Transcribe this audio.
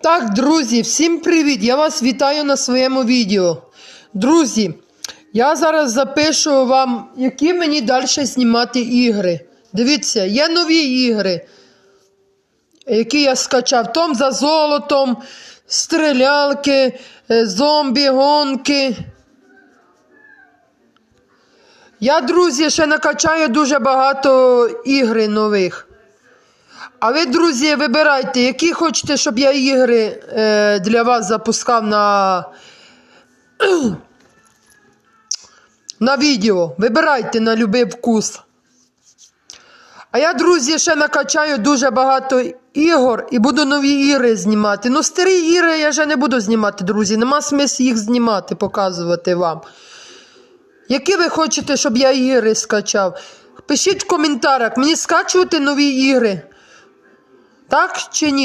Так, друзі, всім привіт! Я вас вітаю на своєму відео. Друзі, я зараз запишу вам, які мені далі знімати ігри. Дивіться, є нові ігри, які я скачав. Том за золотом, стрілялки, е, зомбі, гонки. Я, друзі, ще накачаю дуже багато ігри нових. А ви, друзі, вибирайте, які хочете, щоб я ігри е, для вас запускав на, на відео. Вибирайте на будь-який вкус. А я, друзі, ще накачаю дуже багато ігор і буду нові ігри знімати. Ну, старі ігри я вже не буду знімати, друзі. Нема смисл їх знімати, показувати вам. Які ви хочете, щоб я ігри скачав? Пишіть в коментарях, мені скачувати нові ігри. Так чи ні?